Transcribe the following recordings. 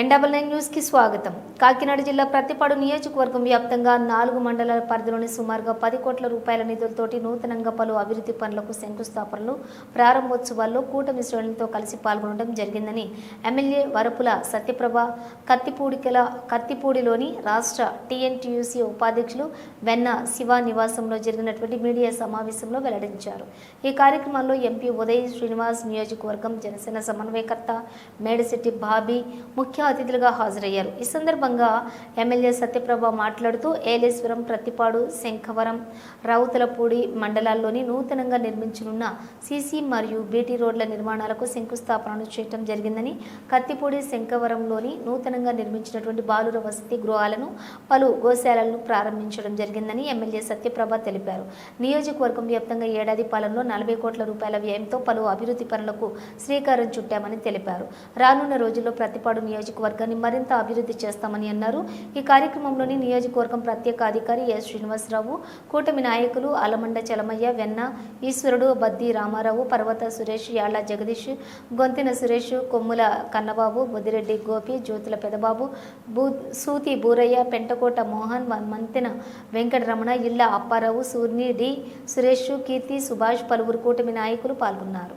ఎన్డబల్ nine న్యూస్కి స్వాగతం. కాకినాడ జిల్లా ప్రతిపాడు నియోజకవర్గం వ్యాప్తంగా నాలుగు మండలాల పరిధిలోని సుమారుగా పది కోట్ల రూపాయల నిధులతోటి నూతనంగా పలు అభివృద్ధి పనులకు శంకుస్థాపనలు ప్రారంభోత్సవాల్లో కూటమి శ్రేణులతో కలిసి పాల్గొనడం జరిగిందని ఎమ్మెల్యే వరపుల సత్యప్రభ కత్తిపూడికల కత్తిపూడిలోని రాష్ట్ర టీఎన్టీయూసీ ఉపాధ్యక్షులు వెన్న శివ నివాసంలో జరిగినటువంటి మీడియా సమావేశంలో వెల్లడించారు. ఈ కార్యక్రమంలో ఎంపీ ఉదయ్ శ్రీనివాస్ నియోజకవర్గం జనసేన సమన్వయకర్త మేడిశెట్టి బాబీ ముఖ్య అతిథులుగా హాజరయ్యారు. ఈ సందర్భంగా ఎమ్మెల్యే సత్యప్రభ మాట్లాడుతూ ఏలేశ్వరం ప్రతిపాడు శంఖవరం రౌతులపూడి మండలాల్లోని నూతనంగా నిర్మించనున్న సీసీ మరియు బీటీ రోడ్ల నిర్మాణాలకు శంకుస్థాపనలు చేయడం జరిగిందని కత్తిపూడి శంఖవరంలోని నూతనంగా నిర్మించినటువంటి బాలుర వసతి గృహాలను పలు గోశాలలను ప్రారంభించడం జరిగిందని ఎమ్మెల్యే సత్యప్రభ తెలిపారు. నియోజకవర్గం వ్యాప్తంగా ఏడాది పాలనలో నలభై కోట్ల రూపాయల వ్యయంతో పలు అభివృద్ధి పనులకు శ్రీకారం చుట్టామని తెలిపారు. రానున్న రోజుల్లో ప్రతిపాడు నియోజకవర్గాన్ని మరింత అభివృద్ధి చేస్తామని అన్నారు. ఈ కార్యక్రమంలోని నియోజకవర్గం ప్రత్యేక అధికారి ఎస్ శ్రీనివాసరావు కూటమి నాయకులు అలమండ చలమయ్య వెన్న ఈశ్వరుడు బద్ది రామారావు పర్వత సురేష్ యాళ్ళ జగదీష్ గొంతిన సురేష్ కొమ్ముల కన్నబాబు బుద్దిరెడ్డి గోపి జ్యోతుల పెదబాబు బూ సూతి బూరయ్య పెంటకోట మోహన్ మంతెన వెంకటరమణ ఇళ్ళ అప్పారావు సూర్ని డి సురేష్ కీర్తి సుభాష్ పలువురు కూటమి నాయకులు పాల్గొన్నారు.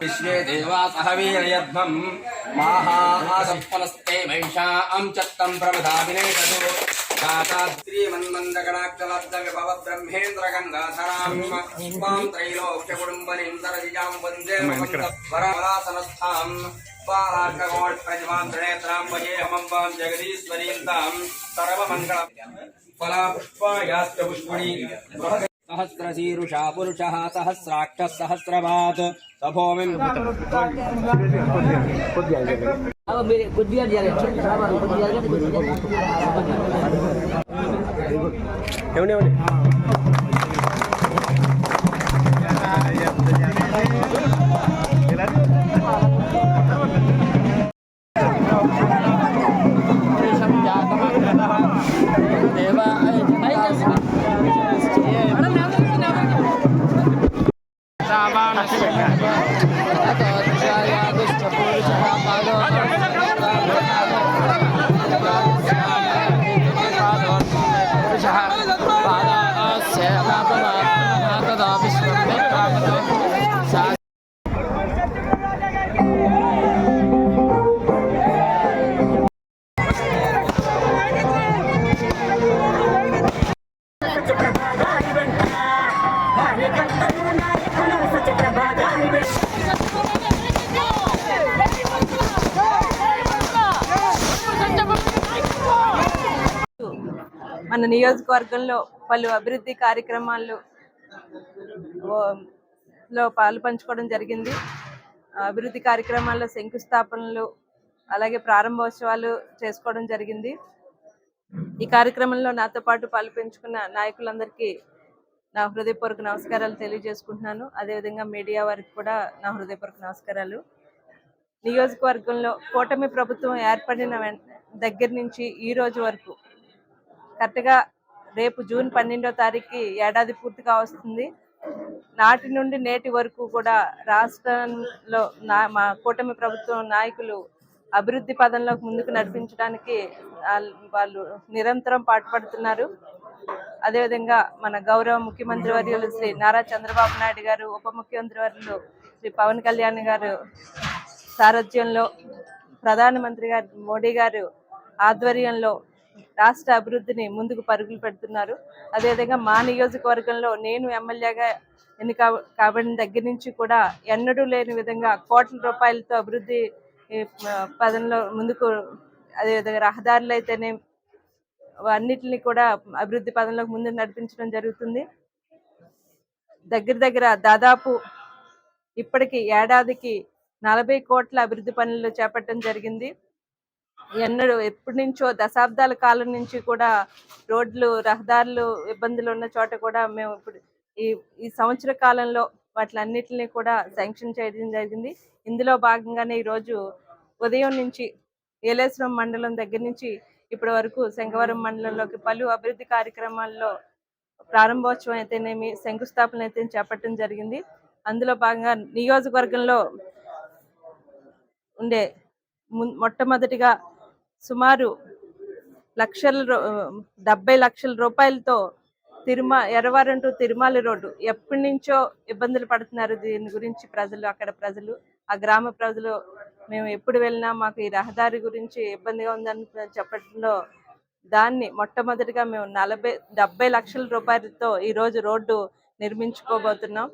विश्वे देवा सह वीरयध्वम् माहासप्पनस्ते महिषाम् चत्तम् प्रमदाभिनेषतु श्रीमन्मन्दगणाक्षलब्धविभव ब्रह्मेन्द्रगङ्गाधराम् त्वाम् त्रैलोक्यकुटुम्बनीम् सरजिजाम् वन्दे वरासनस्थाम् बालार्कगोट्प्रतिमाम् वजेहमम्बाम् जगदीश्वरीम् ताम् सर्वमङ्गलम् फलापुष्पायास्त्रपुष्पणि सहस्रशीरुषा पुरुषः सहस्राक्षः सहस्रवात् మన నియోజకవర్గంలో పలు అభివృద్ధి కార్యక్రమాలు లో పాలు పంచుకోవడం జరిగింది. ఆ అభివృద్ధి కార్యక్రమాల్లో శంకుస్థాపనలు అలాగే ప్రారంభోత్సవాలు చేసుకోవడం జరిగింది. ఈ కార్యక్రమంలో నాతో పాటు పాలు పెంచుకున్న నాయకులందరికీ నా హృదయపూర్వక నమస్కారాలు తెలియజేసుకుంటున్నాను. అదేవిధంగా మీడియా వారికి కూడా నా హృదయపూర్వక నమస్కారాలు. నియోజకవర్గంలో కూటమి ప్రభుత్వం ఏర్పడిన దగ్గర నుంచి ఈ రోజు వరకు కరెక్ట్గా రేపు జూన్ పన్నెండో తారీఖుకి ఏడాది పూర్తిగా వస్తుంది. నాటి నుండి నేటి వరకు కూడా రాష్ట్రంలో నా మా కూటమి ప్రభుత్వం నాయకులు అభివృద్ధి పదంలోకి ముందుకు నడిపించడానికి వాళ్ళు నిరంతరం పాటుపడుతున్నారు. అదేవిధంగా మన గౌరవ ముఖ్యమంత్రి వర్యులు శ్రీ నారా చంద్రబాబు నాయుడు గారు ఉప ముఖ్యమంత్రి వర్యులు శ్రీ పవన్ కళ్యాణ్ గారు సారథ్యంలో ప్రధానమంత్రి గారు మోడీ గారు ఆధ్వర్యంలో రాష్ట్ర అభివృద్ధిని ముందుకు పరుగులు పెడుతున్నారు. అదేవిధంగా మా నియోజకవర్గంలో నేను ఎమ్మెల్యేగా ఎన్నిక కాబడిన దగ్గర నుంచి కూడా ఎన్నడూ లేని విధంగా కోట్ల రూపాయలతో అభివృద్ధి పదంలో ముందుకు అదేవిధంగా రహదారులు అయితేనే అన్నిటిని కూడా అభివృద్ధి పదంలోకి ముందు నడిపించడం జరుగుతుంది. దగ్గర దగ్గర దాదాపు ఇప్పటికి ఏడాదికి నలభై కోట్ల అభివృద్ధి పనులు చేపట్టడం జరిగింది. ఎన్నడూ ఎప్పటి నుంచో దశాబ్దాల కాలం నుంచి కూడా రోడ్లు రహదారులు ఇబ్బందులు ఉన్న చోట కూడా మేము ఇప్పుడు ఈ ఈ సంవత్సర కాలంలో వాటిలన్నిటిని కూడా శాంక్షన్ చేయడం జరిగింది. ఇందులో భాగంగానే ఈరోజు ఉదయం నుంచి ఏలేశ్వరం మండలం దగ్గర నుంచి ఇప్పటి వరకు శంఖవరం మండలంలోకి పలు అభివృద్ధి కార్యక్రమాల్లో ప్రారంభోత్సవం అయితేనేమి శంకుస్థాపన అయితే చేపట్టడం జరిగింది. అందులో భాగంగా నియోజకవర్గంలో ఉండే మొట్టమొదటిగా సుమారు లక్షల డెబ్బై లక్షల రూపాయలతో తిరుమ ఎర్రవరం టు తిరుమల రోడ్డు ఎప్పటి నుంచో ఇబ్బందులు పడుతున్నారు దీని గురించి ప్రజలు అక్కడ ప్రజలు ఆ గ్రామ ప్రజలు. మేము ఎప్పుడు వెళ్ళినా మాకు ఈ రహదారి గురించి ఇబ్బందిగా ఉందని చెప్పడంలో దాన్ని మొట్టమొదటిగా మేము నలభై డెబ్బై లక్షల రూపాయలతో ఈ రోజు రోడ్డు నిర్మించుకోబోతున్నాం.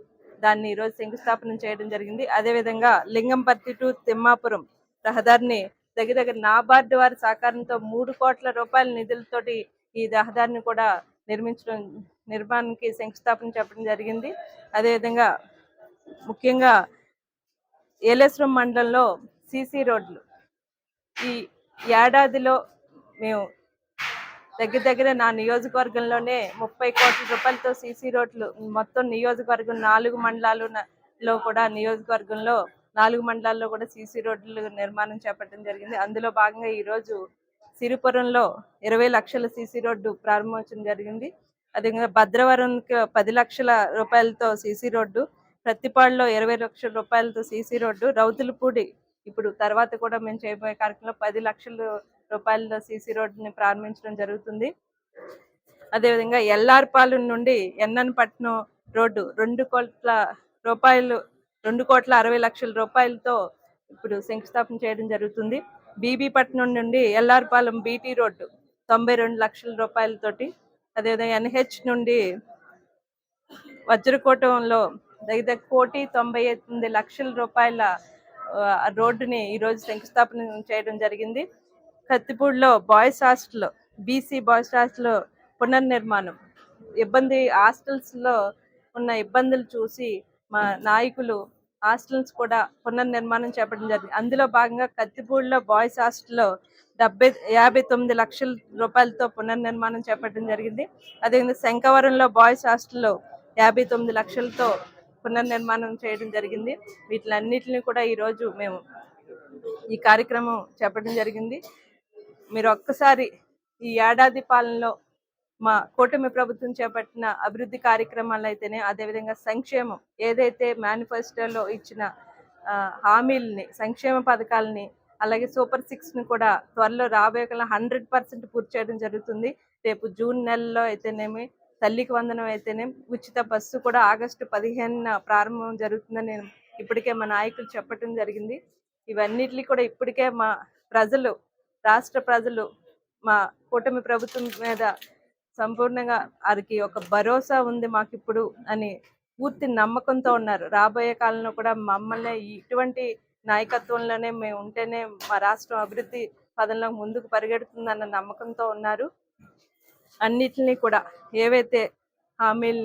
దాన్ని ఈ రోజు శంకుస్థాపన చేయడం జరిగింది. అదేవిధంగా లింగంపర్తి టు తిమ్మాపురం రహదారిని దగ్గర దగ్గర నాబార్డు వారి సహకారంతో మూడు కోట్ల రూపాయల నిధులతోటి ఈ రహదారిని కూడా నిర్మించడం నిర్మాణానికి శంకుస్థాపన చెప్పడం జరిగింది. అదేవిధంగా ముఖ్యంగా ఏలేశ్వరం మండలంలో సీసీ రోడ్లు. ఈ ఏడాదిలో మేము దగ్గర దగ్గర నా నియోజకవర్గంలోనే ముప్పై కోట్ల రూపాయలతో సీసీ రోడ్లు మొత్తం నియోజకవర్గం నాలుగు మండలాలు లో కూడా నియోజకవర్గంలో నాలుగు మండలాల్లో కూడా సీసీ రోడ్లు నిర్మాణం చేపట్టడం జరిగింది. అందులో భాగంగా ఈ రోజు సిరిపురంలో ఇరవై లక్షల సీసీ రోడ్డు ప్రారంభోత్సవం జరిగింది. అదేవిధంగా భద్రవరంకి పది లక్షల రూపాయలతో సీసీ రోడ్డు ప్రతిపాడులో ఇరవై లక్షల రూపాయలతో సీసీ రోడ్డు రౌతులపూడి ఇప్పుడు తర్వాత కూడా మేము చేయబోయే కార్యక్రమంలో పది లక్షల రూపాయలతో సీసీ రోడ్డుని ప్రారంభించడం జరుగుతుంది. అదేవిధంగా ఎల్ఆర్పాలెం నుండి ఎన్ననపట్నం రోడ్డు రెండు కోట్ల రూపాయలు రెండు కోట్ల అరవై లక్షల రూపాయలతో ఇప్పుడు శంకుస్థాపన చేయడం జరుగుతుంది. బీబీ పట్నం నుండి ఎల్ఆర్పాలెం బీటీ రోడ్డు తొంభై రెండు లక్షల రూపాయలతోటి అదేవిధంగా ఎన్హెచ్ నుండి వజ్రకోటంలో దగ్గర కోటి తొంభై ఎనిమిది లక్షల రూపాయల రోడ్డుని ఈరోజు శంకుస్థాపన చేయడం జరిగింది. కత్తిపూడిలో boys hostel BC boys hostel పునర్నిర్మాణం. ఇబ్బంది హాస్టల్స్లో ఉన్న ఇబ్బందులు చూసి మా నాయకులు హాస్టల్స్ కూడా పునర్నిర్మాణం చేపట్టడం జరిగింది. అందులో భాగంగా కత్తిపూడిలో బాయ్స్ హాస్టల్లో డెబ్బై యాభై తొమ్మిది లక్షల రూపాయలతో పునర్నిర్మాణం చేపట్టడం జరిగింది. అదేవిధంగా శంకవరంలో బాయ్స్ హాస్టల్లో యాభై తొమ్మిది లక్షలతో పునర్నిర్మాణం చేయడం జరిగింది. వీటిలన్నిటిని కూడా ఈరోజు మేము ఈ కార్యక్రమం చేపట్టడం జరిగింది. మీరు ఒక్కసారి ఈ ఏడాది పాలనలో మా కూటమి ప్రభుత్వం చేపట్టిన అభివృద్ధి కార్యక్రమాలు అయితేనే అదేవిధంగా సంక్షేమం. ఏదైతే మేనిఫెస్టోలో ఇచ్చిన హామీలని సంక్షేమ పథకాలని అలాగే సూపర్ సిక్స్ని కూడా త్వరలో రాబోయే కాలం హండ్రెడ్ పర్సెంట్ పూర్తి చేయడం జరుగుతుంది. రేపు జూన్ నెలలో అయితేనేమి తల్లికి వందనం అయితేనే ఉచిత బస్సు కూడా ఆగస్టు పదిహేనున ప్రారంభం జరుగుతుందని నేను ఇప్పటికే మా నాయకులు చెప్పడం జరిగింది. ఇవన్నిటిని కూడా ఇప్పటికే మా ప్రజలు రాష్ట్ర ప్రజలు మా కూటమి ప్రభుత్వం మీద సంపూర్ణంగా వారికి ఒక భరోసా ఉంది మాకు ఇప్పుడు అని పూర్తి నమ్మకంతో ఉన్నారు. రాబోయే కాలంలో కూడా మమ్మల్ని ఇటువంటి నాయకత్వంలోనే మేము ఉంటేనే మా రాష్ట్రం అభివృద్ధి పదంలో ముందుకు పరిగెడుతుందన్న నమ్మకంతో ఉన్నారు. అన్నిటినీ కూడా ఏవైతే హామీలు